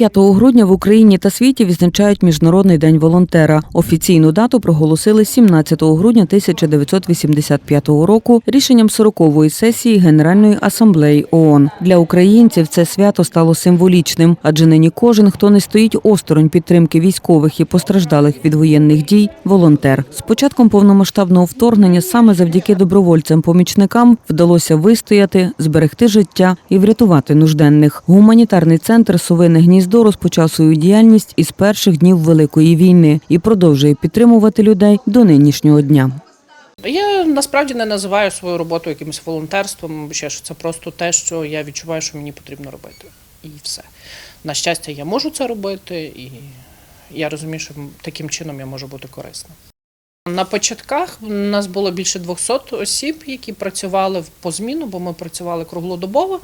5 грудня в Україні та світі відзначають Міжнародний день волонтера. Офіційну дату проголосили 17 грудня 1985 року рішенням 40-ї сесії Генеральної асамблеї ООН. Для українців це свято стало символічним, адже нині кожен, хто не стоїть осторонь підтримки військових і постраждалих від воєнних дій, волонтер. З початком повномасштабного вторгнення саме завдяки добровольцям-помічникам вдалося вистояти, зберегти життя і врятувати нужденних. Гуманітарний центр Совине гніздо розпочав свою діяльність із перших днів Великої війни і продовжує підтримувати людей до нинішнього дня. Я насправді не називаю свою роботу якимось волонтерством, ще що це просто те, що я відчуваю, що мені потрібно робити. І все. На щастя, я можу це робити, і я розумію, що таким чином я можу бути корисна. На початках у нас було більше 200 осіб, які працювали в позміну, бо ми працювали круглодобово.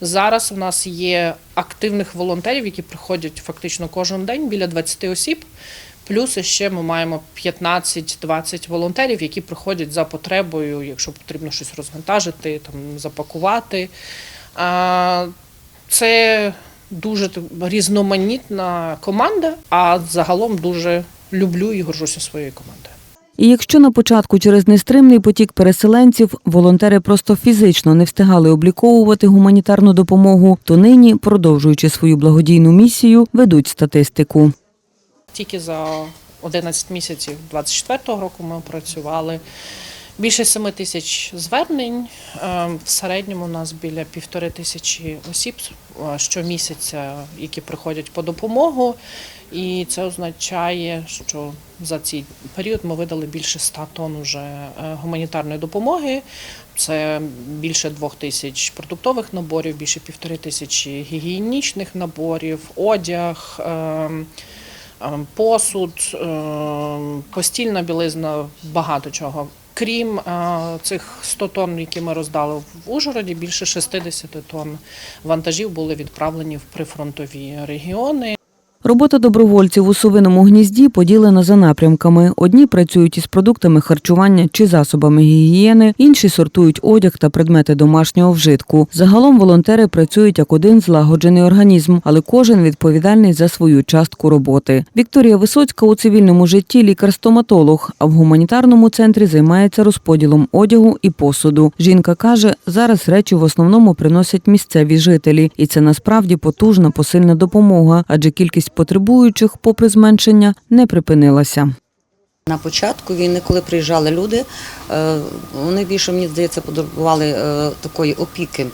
Зараз у нас є активних волонтерів, які приходять фактично кожен день біля 20 осіб. Плюс ще ми маємо 15-20 волонтерів, які приходять за потребою, якщо потрібно щось розвантажити, там запакувати. Це дуже різноманітна команда, а загалом дуже люблю і горжуся своєю командою. І якщо на початку через нестримний потік переселенців волонтери просто фізично не встигали обліковувати гуманітарну допомогу, то нині, продовжуючи свою благодійну місію, ведуть статистику. Тільки за 11 місяців 24-го року ми опрацювали більше 7 тисяч звернень. Е, В середньому у нас біля півтори тисячі осіб е, щомісяця, які приходять по допомогу. І це означає, що за цей період ми видали більше 100 тонн уже е, гуманітарної допомоги. Це більше двох тисяч продуктових наборів, більше півтори тисячі гігієнічних наборів, одяг. посуд, постільна білизна, багато чого. Крім е, цих 100 тонн, які ми роздали в Ужгороді, більше 60 тонн вантажів були відправлені в прифронтові регіони. Робота добровольців у совиному гнізді поділена за напрямками. Одні працюють із продуктами харчування чи засобами гігієни, інші сортують одяг та предмети домашнього вжитку. Загалом волонтери працюють як один злагоджений організм, але кожен відповідальний за свою частку роботи. Вікторія Висоцька у цивільному житті лікар-стоматолог, а в гуманітарному центрі займається розподілом одягу і посуду. Жінка каже, зараз речі в основному приносять місцеві жителі, і це насправді потужна посильна допомога, адже кількість потребуючих, попри зменшення, не припинилася. На початку війни, коли приїжджали люди, е, вони більше, мені здається, потребували е, такої опіки.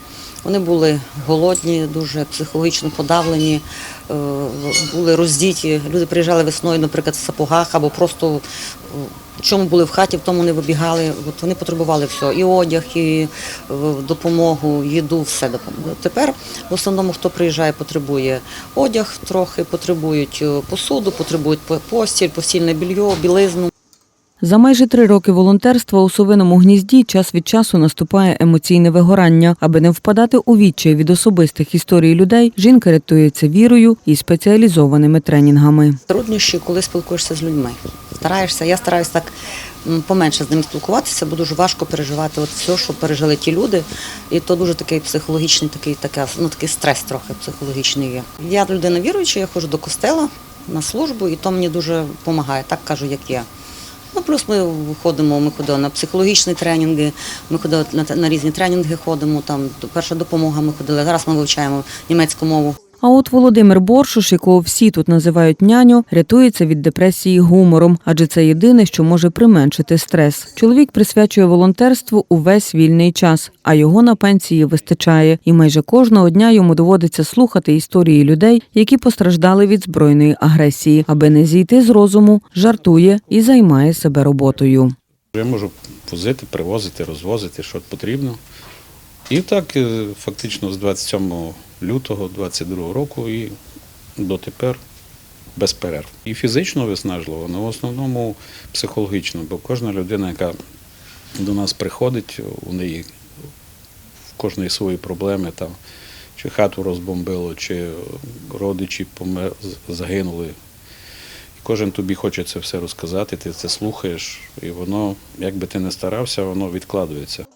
Вони були голодні, дуже психологічно подавлені, е, були роздіті. Люди приїжджали весною, наприклад, в сапогах або просто е, в чому були в хаті, в тому не вибігали. От вони потребували всього. І одяг, і е, допомогу, їду, все допомогли. Тепер в основному, хто приїжджає, потребує одяг трохи, потребують е, посуду, потребують по- постіль, постільне більйо, білизну. За майже три роки волонтерства у совиному гнізді час від часу наступає емоційне вигорання. Аби не впадати у відчай від особистих історій людей, жінка рятується вірою і спеціалізованими тренінгами. Труднощі, коли спілкуєшся з людьми. Стараєшся, я стараюся так поменше з ними спілкуватися, бо дуже важко переживати от все, що пережили ті люди. І то дуже такий психологічний, такий, така, ну, такий стрес трохи психологічний є. Я людина віруюча, я ходжу до костела на службу, і то мені дуже допомагає, так кажу, як є. Ну, плюс ми ходимо, ми ходили на психологічні тренінги, ми ходили на, на різні тренінги, ходимо, там перша допомога ми ходили. Зараз ми вивчаємо німецьку мову. А от Володимир Боршуш, якого всі тут називають няню, рятується від депресії гумором, адже це єдине, що може применшити стрес. Чоловік присвячує волонтерству увесь вільний час, а його на пенсії вистачає. І майже кожного дня йому доводиться слухати історії людей, які постраждали від збройної агресії, аби не зійти з розуму, жартує і займає себе роботою. Я можу возити, привозити, розвозити, що потрібно. І так е, фактично з 27 лютого 22 року і дотепер без перерв. І фізично виснажливо, але в основному психологічно, бо кожна людина, яка до нас приходить, у неї в кожної свої проблеми, там, чи хату розбомбило, чи родичі помер, загинули. І кожен тобі хоче це все розказати, ти це слухаєш, і воно, як би ти не старався, воно відкладується.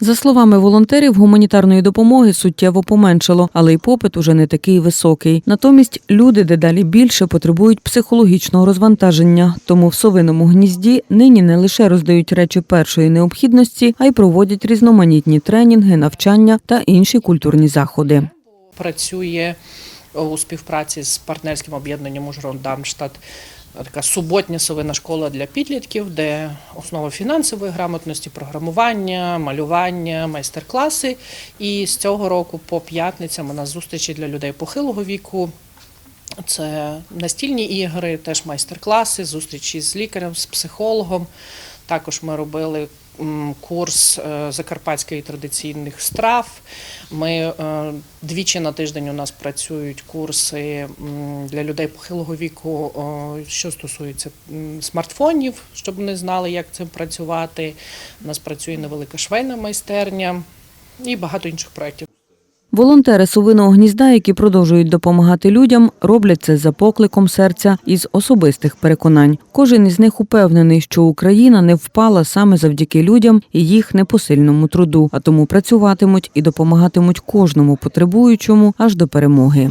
За словами волонтерів, гуманітарної допомоги суттєво поменшало, але й попит уже не такий високий. Натомість люди дедалі більше потребують психологічного розвантаження. Тому в совиному гнізді нині не лише роздають речі першої необхідності, а й проводять різноманітні тренінги, навчання та інші культурні заходи. Працює у співпраці з партнерським об'єднанням Ужгород Дамштадт така суботня совина школа для підлітків, де основа фінансової грамотності, програмування, малювання, майстер-класи. І з цього року по п'ятницям у нас зустрічі для людей похилого віку. Це настільні ігри, теж майстер-класи, зустрічі з лікарем, з психологом. Також ми робили курс е, закарпатських традиційних страв. Ми е, двічі на тиждень у нас працюють курси для людей похилого віку, що стосується смартфонів, щоб вони знали, як цим працювати. У нас працює невелика швейна майстерня і багато інших проєктів. Волонтери совиного гнізда, які продовжують допомагати людям, роблять це за покликом серця із особистих переконань. Кожен із них упевнений, що Україна не впала саме завдяки людям і їх непосильному труду, а тому працюватимуть і допомагатимуть кожному потребуючому аж до перемоги.